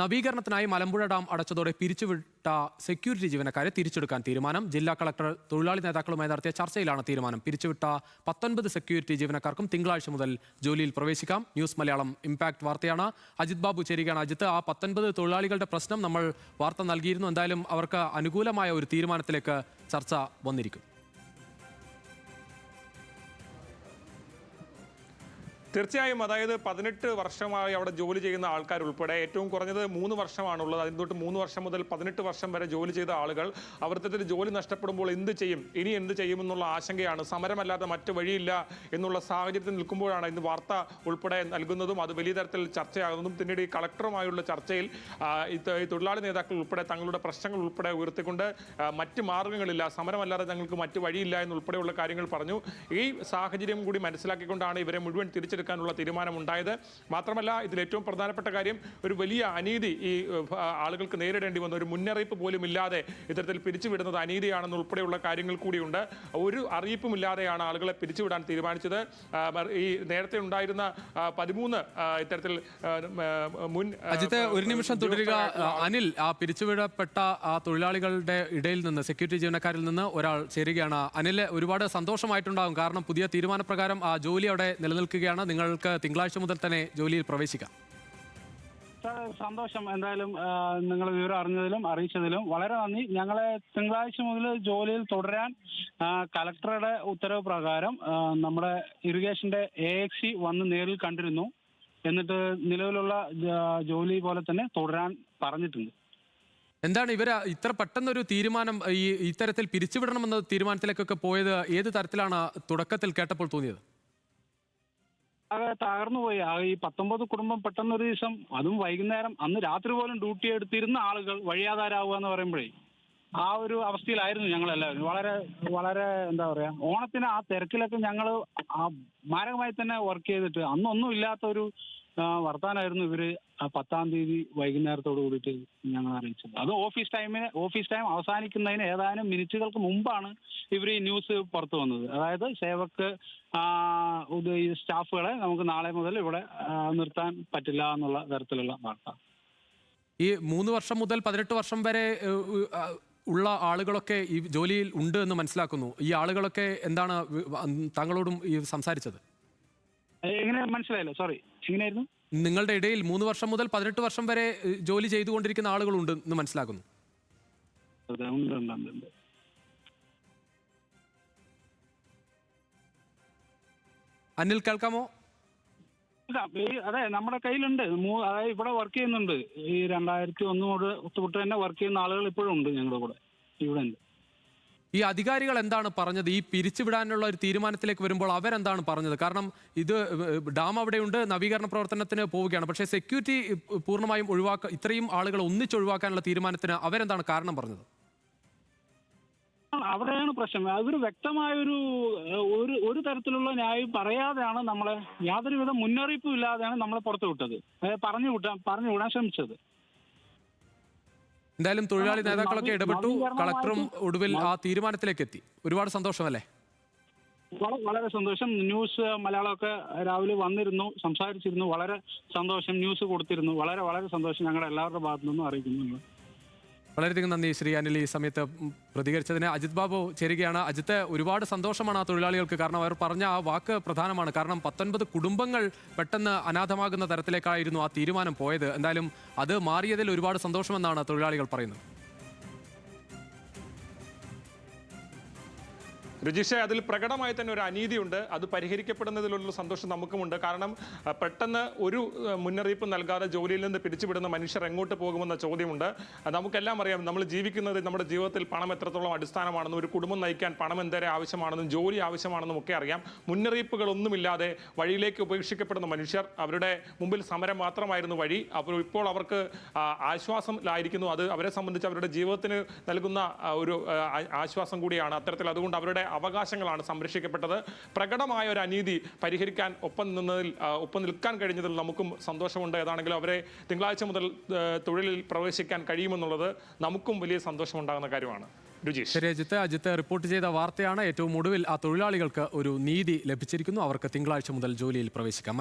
നവീകരണത്തിനായി Malampuzha dam അടച്ചതോടെ പിരിച്ചുവിട്ട security ജീവനക്കാരെ തിരിച്ചെടുക്കാൻ തീരുമാനം. ജില്ലാ കളക്ടർ തൊഴിലാളി നേതാക്കളുമായി നടത്തിയ ചർച്ചയിലാണ് തീരുമാനം. പിരിച്ചുവിട്ട പത്തൊൻപത് സെക്യൂരിറ്റി ജീവനക്കാർക്കും തിങ്കളാഴ്ച മുതൽ ജോലിയിൽ പ്രവേശിക്കാം. ന്യൂസ് മലയാളം ഇമ്പാക്ട് വാർത്തയാണ്. അജിത് ബാബു ചേരുകയാണ് അജിത്ത്. ആ പത്തൊൻപത് തൊഴിലാളികളുടെ പ്രശ്നം നമ്മൾ വാർത്ത നൽകിയിരുന്നു. എന്തായാലും അവർക്ക് അനുകൂലമായ ഒരു തീരുമാനത്തിലേക്ക് ചർച്ച വന്നിരിക്കും. തീർച്ചയായും അതായത് പതിനെട്ട് വർഷമായി അവിടെ ജോലി ചെയ്യുന്ന ആൾക്കാർ ഉൾപ്പെടെ ഏറ്റവും കുറഞ്ഞത് മൂന്ന് വർഷമാണുള്ളത്. അതിന് തൊട്ട് മൂന്ന് വർഷം മുതൽ പതിനെട്ട് വർഷം വരെ ജോലി ചെയ്ത ആളുകൾ അവർക്ക് ജോലി നഷ്ടപ്പെടുമ്പോൾ എന്ത് ചെയ്യും? ഇനി എന്ത് ചെയ്യുമെന്നുള്ള ആശങ്കയാണ്. സമരമല്ലാതെ മറ്റു വഴിയില്ല എന്നുള്ള സാഹചര്യത്തിൽ നിൽക്കുമ്പോഴാണ് ഇന്ന് വാർത്ത ഉൾപ്പെടെ നൽകുന്നതും അത് വലിയ തരത്തിൽ ചർച്ചയാകുന്നതും. പിന്നീട് ഈ കളക്ടറുമായുള്ള ചർച്ചയിൽ തൊഴിലാളി നേതാക്കൾ ഉൾപ്പെടെ തങ്ങളുടെ പ്രശ്നങ്ങൾ ഉൾപ്പെടെ ഉയർത്തിക്കൊണ്ട് മറ്റ് മാർഗങ്ങളില്ല സമരമല്ലാതെ ഞങ്ങൾക്ക് മറ്റു വഴിയില്ല എന്നുൾപ്പെടെയുള്ള കാര്യങ്ങൾ പറഞ്ഞു. ഈ സാഹചര്യം കൂടി മനസ്സിലാക്കിക്കൊണ്ടാണ് ഇവരെ മുഴുവൻ തിരിച്ചെടുക്കാനുള്ള തീരുമാനമുണ്ടായത്. മാത്രമല്ല ഇതിൽ ഏറ്റവും പ്രധാനപ്പെട്ട കാര്യം ഒരു വലിയ അനീതി ഈ ആളുകൾക്ക് നേരിടേണ്ടി വന്ന ഒരു മുന്നറിയിപ്പ് പോലും ഇല്ലാതെ ഇത്തരത്തിൽ പിരിച്ചുവിടുന്നത് അനീതിയാണെന്ന് ഉൾപ്പെടെയുള്ള കാര്യങ്ങൾ കൂടിയുണ്ട്. ഒരു അറിയിപ്പും ഇല്ലാതെയാണ് ആളുകളെ പിരിച്ചുവിടാൻ തീരുമാനിച്ചത്. ഈ നേരത്തെ ഉണ്ടായിരുന്ന പതിമൂന്ന് ഇത്തരത്തിൽ മുൻ അജിത് അജിത്ത് ഒരു നിമിഷം തുടരുക. അനിൽ ആ പിരിച്ചുവിടപ്പെട്ട ആ തൊഴിലാളികളുടെ ഇടയിൽ നിന്ന് സെക്യൂരിറ്റി ജീവനക്കാരിൽ നിന്ന് ഒരാൾ ചേരുകയാണ്. അനിൽ ഒരുപാട് സന്തോഷമായിട്ടുണ്ടാകും. കാരണം പുതിയ തീരുമാനപ്രകാരം ആ ജോലി അവിടെ നിലനിൽക്കുകയാണ്. നിങ്ങൾക്ക് തിങ്കളാഴ്ച മുതൽ തന്നെ ജോലിയിൽ പ്രവേശിക്കാം. സന്തോഷം. എന്തായാലും നിങ്ങൾ വിവരം അറിഞ്ഞതിലും അറിയിച്ചതിലും വളരെ നന്ദി. ഞങ്ങളെ തിങ്കളാഴ്ച മുതൽ ജോലിയിൽ തുടരാൻ കലക്ടറുടെ ഉത്തരവ് പ്രകാരം നമ്മുടെ ഇറിഗേഷന്റെ എ എക്സി വന്ന് നേരിൽ കണ്ടിരുന്നു. എന്നിട്ട് നിലവിലുള്ള ജോലി പോലെ തന്നെ തുടരാൻ പറഞ്ഞിട്ടുണ്ട്. എന്താണ് ഇവർ ഇത്ര പെട്ടെന്നൊരു തീരുമാനം ഈ ഇത്തരത്തിൽ പിരിച്ചുവിടണമെന്ന തീരുമാനത്തിലേക്കൊക്കെ പോയത് ഏത് തരത്തിലാണ് തുടക്കത്തിൽ കേട്ടപ്പോൾ തോന്നിയത്? ആകെ തകർന്നു പോയി. ആകെ ഈ പത്തൊമ്പത് കുടുംബം പെട്ടെന്ന് ഒരു ദിവസം അതും വൈകുന്നേരം അന്ന് രാത്രി പോലും ഡ്യൂട്ടി എടുത്തിരുന്ന ആളുകൾ വഴിയാധാരാവുക എന്ന് പറയുമ്പോഴേ ആ ഒരു അവസ്ഥയിലായിരുന്നു ഞങ്ങൾ എല്ലാവരും വളരെ വളരെ എന്താ പറയാ ഓണത്തിന് ആ തിരക്കിലൊക്കെ ഞങ്ങൾ മാരകമായി തന്നെ വർക്ക് ചെയ്തിട്ട് അന്നൊന്നും ഇല്ലാത്ത ഒരു വർത്താനായിരുന്നു ഇവർ പത്താം തീയതി വൈകുന്നേരത്തോട് കൂടിയിട്ട് ഞങ്ങൾ അറിയിച്ചത്. അത് ഓഫീസ് ടൈമിന് ഓഫീസ് ടൈം അവസാനിക്കുന്നതിന് ഏതാനും മിനിറ്റുകൾക്ക് മുമ്പാണ് ഇവർ ഈ ന്യൂസ് പുറത്തു വന്നത്. അതായത് സേവക്ക് സ്റ്റാഫുകളെ നമുക്ക് നാളെ മുതൽ ഇവിടെ നിർത്താൻ പറ്റില്ല എന്നുള്ള തരത്തിലുള്ള വാർത്ത. ഈ മൂന്ന് വർഷം മുതൽ പതിനെട്ട് വർഷം വരെ ഉള്ള ആളുകളൊക്കെ ഈ ജോലിയിൽ ഉണ്ട് എന്ന് മനസ്സിലാക്കുന്നു. ഈ ആളുകളൊക്കെ എന്താണ് താങ്കളോടും ഈ സംസാരിച്ചത്? എങ്ങനെ മനസ്സിലായില്ല? സോറി എങ്ങനെയായിരുന്നു? നിങ്ങളുടെ ഇടയിൽ മൂന്ന് വർഷം മുതൽ പതിനെട്ട് വർഷം വരെ ഏഹ്, ജോലി ചെയ്തുകൊണ്ടിരിക്കുന്ന ആളുകളുണ്ട് എന്ന് മനസ്സിലാക്കുന്നു. അതെ, ഉണ്ട്, ഉണ്ട്, ഉണ്ട്, ഉണ്ട്. അനിൽ കേൾക്കാമോ? ഈ അതെ നമ്മുടെ കയ്യിലുണ്ട്. മൂ- അതായത് ഇവിടെ വർക്ക് ചെയ്യുന്നുണ്ട്. ഈ രണ്ടായിരത്തി ഒന്ന് മുതൽ തൊട്ട് തന്നെ വർക്ക് ചെയ്യുന്ന ആളുകൾ ഇപ്പോഴും ഉണ്ട് ഞങ്ങളുടെ കൂടെ. ഇവിടെ ഉണ്ട് ഈ അധികാരികൾ എന്താണ് പറഞ്ഞത്? ഈ പിരിച്ചുവിടാനുള്ള ഒരു തീരുമാനത്തിലേക്ക് വരുമ്പോൾ അവരെന്താണ് പറഞ്ഞത്? കാരണം ഇത് ഡാം അവിടെയുണ്ട് നവീകരണ പ്രവർത്തനത്തിന് പോവുകയാണ്. പക്ഷേ സെക്യൂരിറ്റി പൂർണമായും ഒഴിവാക്ക ഇത്രയും ആളുകൾ ഒന്നിച്ചൊഴിവാക്കാനുള്ള തീരുമാനത്തിന് അവരെന്താണ് കാരണം പറഞ്ഞത്? അവിടെയാണ് പ്രശ്നം. അവർ വ്യക്തമായൊരു ഒരു ഒരു തരത്തിലുള്ള ന്യായം പറയാതെയാണ് നമ്മളെ യാതൊരുവിധ മുന്നറിയിപ്പും ഇല്ലാതെയാണ് നമ്മളെ പുറത്തു വിട്ടത് പറഞ്ഞു വിട്ടാൻ പറഞ്ഞു വിടാൻ ശ്രമിച്ചത്. എന്തായാലും തൊഴിലാളി നേതാക്കളൊക്കെ ഇടപെട്ടു. കളക്ടറും ഒടുവിൽ ആ തീരുമാനത്തിലേക്ക് എത്തി ഒരുപാട് സന്തോഷമല്ലേ? വളരെ സന്തോഷം. ന്യൂസ് മലയാളമൊക്കെ രാവിലെ വന്നിരുന്നു സംസാരിച്ചിരുന്നു. വളരെ സന്തോഷം ന്യൂസ് കൊടുത്തിരുന്നു. വളരെ വളരെ സന്തോഷം ഞങ്ങളുടെ എല്ലാവരുടെ ഭാഗത്തു നിന്നും അറിയിക്കുന്നു. വളരെയധികം നന്ദി ശ്രീ അനിൽ ഈ സമയത്ത് പ്രതികരിച്ചതിന്. അജിത് ബാബു ചേരുകയാണ്. അജിത്ത് ഒരുപാട് സന്തോഷമാണ് ആ തൊഴിലാളികൾക്ക്. കാരണം അവർ പറഞ്ഞ ആ വാക്ക് പ്രധാനമാണ്. കാരണം പത്തൊൻപത് കുടുംബങ്ങൾ പെട്ടെന്ന് അനാഥമാകുന്ന തരത്തിലേക്കായിരുന്നു ആ തീരുമാനം പോയത്. എന്തായാലും അത് മാറിയതിൽ ഒരുപാട് സന്തോഷമെന്നാണ് തൊഴിലാളികൾ പറയുന്നത്. രജിഷ അതിൽ പ്രകടമായി തന്നെ ഒരു അനീതിയുണ്ട്. അത് പരിഹരിക്കപ്പെടുന്നതിലുള്ള സന്തോഷം നമുക്കുമുണ്ട്. കാരണം പെട്ടെന്ന് ഒരു മുന്നറിയിപ്പ് നൽകാതെ ജോലിയിൽ നിന്ന് പിരിച്ചുവിടുന്ന മനുഷ്യർ എങ്ങോട്ട് പോകുമെന്ന ചോദ്യമുണ്ട്. നമുക്കെല്ലാം അറിയാം. നമ്മൾ ജീവിക്കുന്നത് നമ്മുടെ ജീവിതത്തിൽ പണം എത്രത്തോളം അടിസ്ഥാനമാണെന്നും ഒരു കുടുംബം നയിക്കാൻ പണം എന്തേരെ ആവശ്യമാണെന്നും ജോലി ആവശ്യമാണെന്നും ഒക്കെ അറിയാം. മുന്നറിയിപ്പുകളൊന്നുമില്ലാതെ വഴിയിലേക്ക് ഉപേക്ഷിക്കപ്പെടുന്ന മനുഷ്യർ അവരുടെ മുമ്പിൽ സമരം മാത്രമായിരുന്നു വഴി. അപ്പോൾ ഇപ്പോൾ അവർക്ക് ആശ്വാസം ആയിരിക്കുന്നു അത് അവരെ സംബന്ധിച്ച് അവരുടെ ജീവിതത്തിന് നൽകുന്ന ഒരു ആശ്വാസം കൂടിയാണ്. അത്തരത്തിൽ അതുകൊണ്ട് അവരുടെ അവകാശങ്ങളാണ് സംരക്ഷിക്കപ്പെട്ടത്. പ്രകടമായ ഒരു അനീതി പരിഹരിക്കാൻ ഒപ്പം നിന്നതിൽ ഒപ്പം നിൽക്കാൻ കഴിഞ്ഞതിൽ നമുക്കും സന്തോഷമുണ്ട്. ഏതാണെങ്കിലും അവരെ തിങ്കളാഴ്ച മുതൽ തൊഴിലിൽ പ്രവേശിക്കാൻ കഴിയുമെന്നുള്ളത് നമുക്കും വലിയ സന്തോഷമുണ്ടാകുന്ന കാര്യമാണ്. ശരി അജിത്ത്. അജിത്ത് റിപ്പോർട്ട് ചെയ്ത വാർത്തയാണ് ഏറ്റവും ഒടുവിൽ ആ തൊഴിലാളികൾക്ക് ഒരു നീതി ലഭിച്ചിരിക്കുന്നു. അവർക്ക് തിങ്കളാഴ്ച മുതൽ ജോലിയിൽ പ്രവേശിക്കാം.